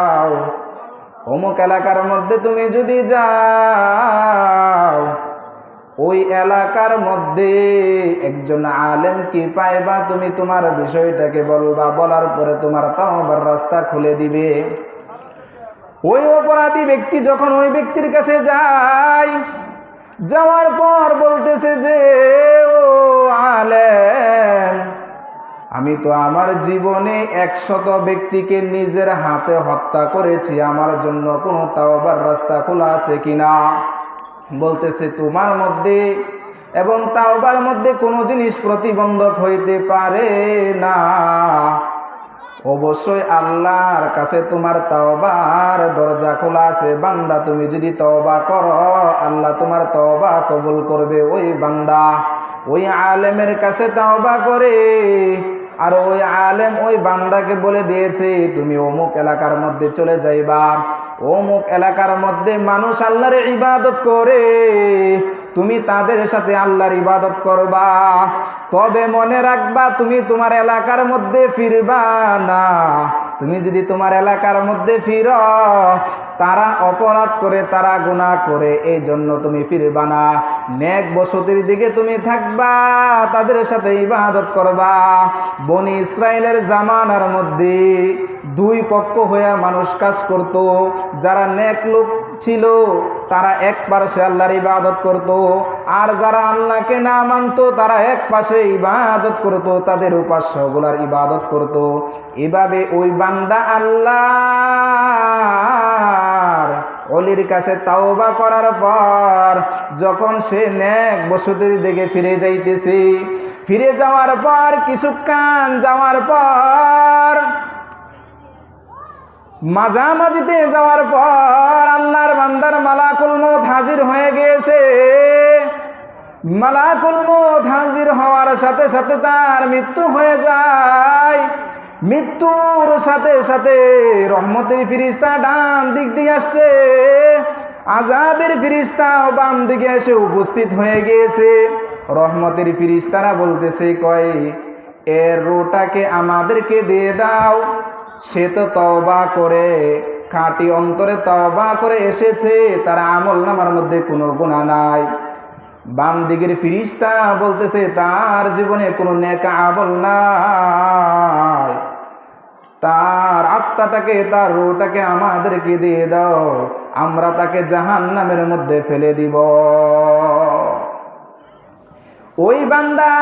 যাও। অমুক এলাকার মধ্যে তুমি যদি যাও, ওই এলাকার মধ্যে একজন আলেম কি পাইবা তুমি তোমার বিষয়টাকে বলবা, বলার পরে তোমার তাও আবার রাস্তা খুলে দিবে। ওই অপরাধী ব্যক্তি যখন ওই ব্যক্তির কাছে যায়, যাওয়ার পর বলতেছে যে, ও আলেম আমি তো আমার জীবনে একশত ব্যক্তিকে নিজের হাতে হত্যা করেছি। আমার জন্য কোনো তাওবার রাস্তা খোলা আছে কিনা? বলতেছে, তোমার মধ্যে এবং তাওবার মধ্যে কোনো জিনিস প্রতিবন্ধক হইতে পারে না। অবশ্যই আল্লাহর কাছে তোমার তাওবার দরজা খোলা আছে। বান্দা, তুমি যদি তওবা করো, আল্লাহ তোমার তওবা কবুল করবে। ওই বান্দা, ওই আলেমের কাছে তাওবা করে। আর ওই আলেম ওই বান্দাকে বলে দিয়েছে, তুমি অমুক এলাকার মধ্যে চলে যাইবা। অমুক এলাকার মধ্যে মানুষ আল্লাহর ইবাদত করে। তুমি তাদের সাথে আল্লাহর ইবাদত করবা। তবে মনে রাখবা, তুমি তোমার এলাকার মধ্যে ফিরবা না। তুমি যদি তোমার এলাকার মধ্যে ফির, তারা অপরাধ করে, তারা গুণা করে এই জন্য তুমি ফিরবা না। নেক বসতির দিকে তুমি থাকবা, তাদের সাথে ইবাদত করবা। বনি ইসরায়েলের জামানার মধ্যে দুই পক্ষ হয়ে মানুষ কাজ করত। যারা নেক লোক ছিল তারা এক পাশে আল্লাহর ইবাদত করত। আর যারা আল্লাহকে না মানত, তারা এক পাশে ইবাদত করত, তাদের উপাস্যগুলার ইবাদত করত। এভাবে ওই বান্দা আল্লাহর অলির কাছে তাওবা করার পর, যখন সে নেক বসতির দিকে ফিরে যাইতেছে, ফিরে যাওয়ার পর, কিছুক্ষণ যাওয়ার পর মাঝামাঝিতে যাওয়ার পর আল্লাহর বান্দার মালাকুল মত হাজির হয়ে গিয়েছে। মালাকুল মত হাজির হওয়ার সাথে সাথে তার মৃত্যু হয়ে যায়। মৃত্যুর সাথে সাথে রহমতের ফিরিস্তা ডান দিক দিয়ে আসছে। আজাবের ফিরিস্তা বাম দিকে এসে উপস্থিত হয়ে গিয়েছে। রহমতের ফিরিস্তারা বলতেছে, কয়, এর রোটাকে আমাদেরকে দিয়ে দাও। সে তো তবা করে, খাঁটি অন্তরে তবা করে এসেছে, তার আমল নামার মধ্যে কোনো গুণা নাই। বাম দিকের ফিরিস্তা বলতেছে, তার জীবনে কোনো নেকা আমল নাই। তার আত্মাটাকে, তার রোটাকে আমাদেরকে দিয়ে দাও, আমরা তাকে জাহান নামের মধ্যে ফেলে দিব। ওই বান্দা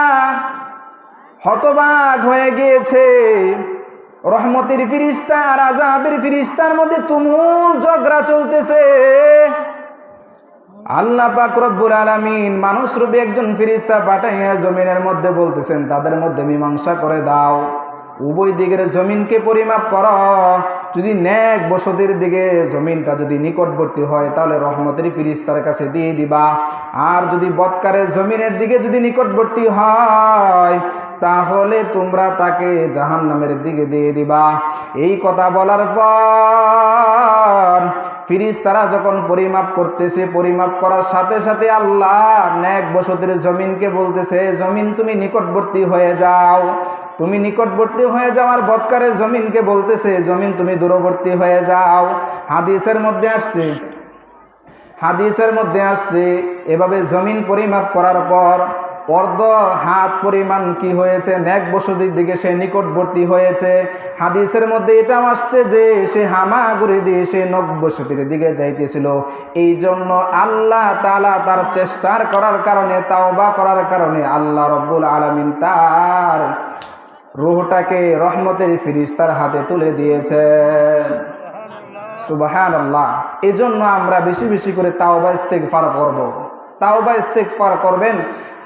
হতবাগ হয়ে গিয়েছে। রহমতের ফিরিস্তা আর আজাবের ফিরিস্তার মধ্যে তুমুল ঝগড়া চলতেছে। আল্লাহ পাক রব্বুল আলামিন মানুষ রূপে একজন ফিরিস্তা পাঠাইয়া জমিনের মধ্যে বলতেছেন, তাদের মধ্যে মীমাংসা করে দাও। উভয় দিকের জমিনকে পরিমাপ কর। যদি ন্যাক বসতির দিকে জমিনটা যদি নিকটবর্তী হয়, তাহলে রহমতের ফিরিস্তার কাছে দিয়ে দিবা। আর যদি বৎকারের জমিনের দিকে যদি নিকটবর্তী হয়, তাহলে তোমরা তাকে জাহান নামের দিকে দিয়ে দিবা। এই কথা বলার পর ফিরিস তারা যখন পরিমাপ করতেছে, পরিমাপ করার সাথে সাথে আল্লাহ ন্যাক বসতির জমিনকে বলতেছে, জমিন তুমি নিকটবর্তী হয়ে যাও। তুমি নিকটবর্তী হয়ে যাওয়ার বৎকারের জমিনকে বলতেছে, জমিন তুমি দূরবর্তী হয়ে যাও। হাদিসের মধ্যে আসছে, হাদিসের মধ্যে আসছে, এভাবে জমিন পরিমাপ করার পর অর্ধ হাত পরিমাণ কি হয়েছে ন্যাক বসতির দিকে সে নিকটবর্তী হয়েছে। হাদিসের মধ্যে এটাও আসছে যে, সে হামাগুড়ি দিয়ে সে নখ বসতির দিকে যাইতেছিল। এই জন্য আল্লাহ তালা তার চেষ্টার করার কারণে, তাওবা করার কারণে আল্লাহ রব্বুল আলমিন তার রুহটাকে রহমতের ফিরিস্তার হাতে তুলে দিয়েছেন সুবাহান আল্লাহ এই জন্য আমরা বেশি বেশি করে তাওবা ইস্তেকফার করব। তাওবা ইস্তেকফার করবেন,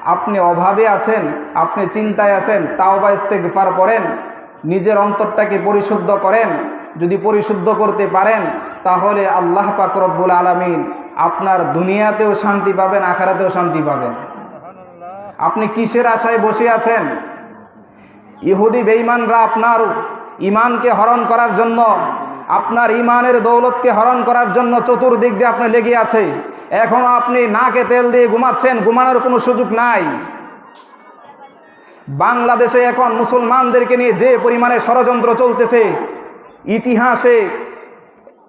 আপনি অভাবে আছেন, আপনি চিন্তায় আছেন, তাওবা ইস্তেকফার করেন, নিজের অন্তরটাকে পরিশুদ্ধ করেন, যদি পরিশুদ্ধ করতে পারেন, তাহলে আল্লাহ পাক রব্বুল আলমিন আপনার দুনিয়াতেও শান্তি পাবেন, আখারাতেও শান্তি পাবেন। আপনি কিসের আশায় বসে আছেন? ইহুদি বেঈমানরা আপনার ইমানকে হরণ করার জন্য, আপনার ইমানের দৌলতকে হরণ করার জন্য চতুর্দিক দিয়ে আপনি লেগে আছে। এখনও আপনি নাকে তেল দিয়ে ঘুমাচ্ছেন, ঘুমানোর কোনো সুযোগ নাই। বাংলাদেশে এখন মুসলমানদেরকে নিয়ে যে পরিমাণে ষড়যন্ত্র চলতেছে, ইতিহাসে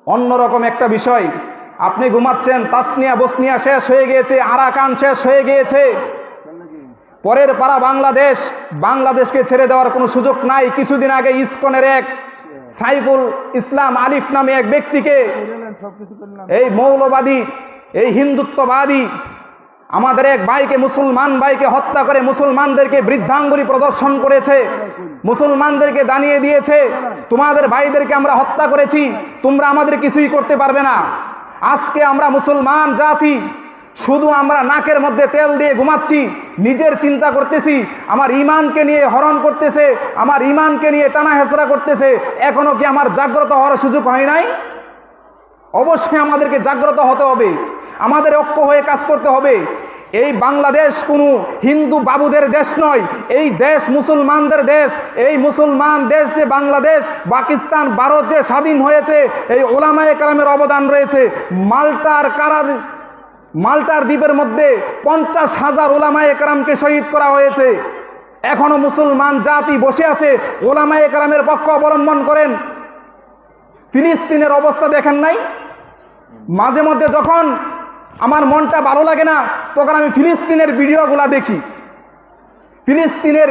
অন্যরকম একটা বিষয়। আপনি ঘুমাচ্ছেন, তাসনিয়া, বসনিয়া শেষ হয়ে গিয়েছে, আরাকান শেষ হয়ে গিয়েছে। পরের পাড়া বাংলাদেশ, বাংলাদেশকে ছেড়ে দেওয়ার কোনো সুযোগ নাই। কিছুদিন আগে ইসকনের এক সাইফুল ইসলাম আলিফ নামে এক ব্যক্তিকে এই মৌলবাদী, এই হিন্দুত্ববাদী, আমাদের এক ভাইকে, মুসলমান ভাইকে হত্যা করে মুসলমানদেরকে বৃদ্ধাঙ্গুলি প্রদর্শন করেছে, মুসলমানদেরকে দানিয়ে দিয়েছে। তোমাদের ভাইদেরকে আমরা হত্যা করেছি, তোমরা আমাদের কিছুই করতে পারবে না। আজকে আমরা মুসলমান জাতি শুধু আমরা নাকের মধ্যে তেল দিয়ে ঘুমাচ্ছি, নিজের চিন্তা করতেছি, আমার ইমানকে নিয়ে হরণ করতেছে, আমার ইমানকে নিয়ে টানা হেঁচড়া করতেছে এখনও কি আমার জাগ্রত হওয়ার সুযোগ হয় নাই? অবশ্যই আমাদেরকে জাগ্রত হতে হবে, আমাদের ঐক্য হয়ে কাজ করতে হবে। এই বাংলাদেশ কোনো হিন্দু বাবুদের দেশ নয়, এই দেশ মুসলমানদের দেশ, এই মুসলমান দেশ যে বাংলাদেশ, পাকিস্তান, ভারত যে স্বাধীন হয়েছে, এই ওলামায়ে কালামের অবদান রয়েছে। মাল্টার কারা মাল্টার দ্বীপের মধ্যে পঞ্চাশ হাজার ওলামায়ে একরামকে শহীদ করা হয়েছে। এখনও মুসলমান জাতি বসে আছে, ওলামায়ে একরামের পক্ষ অবলম্বন করেন। ফিলিস্তিনের অবস্থা দেখেন নাই? মাঝে মধ্যে যখন আমার মনটা ভালো লাগে না, তখন আমি ফিলিস্তিনের ভিডিওগুলা দেখি। ফিলিস্তিনের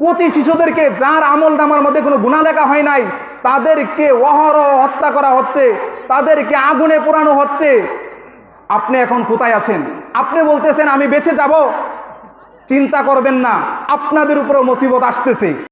কচি শিশুদেরকে যার আমল নামার মধ্যে কোনো গুণা লেখা হয় নাই, তাদেরকে অহরহ হত্যা করা হচ্ছে, তাদেরকে আগুনে পোড়ানো হচ্ছে। আপনি এখন কোথায় আছেন? আপনি বলতেছেন আমি বেঁচে যাব। চিন্তা করবেন না, আপনাদের উপরেও মুসিবত আসতেছে।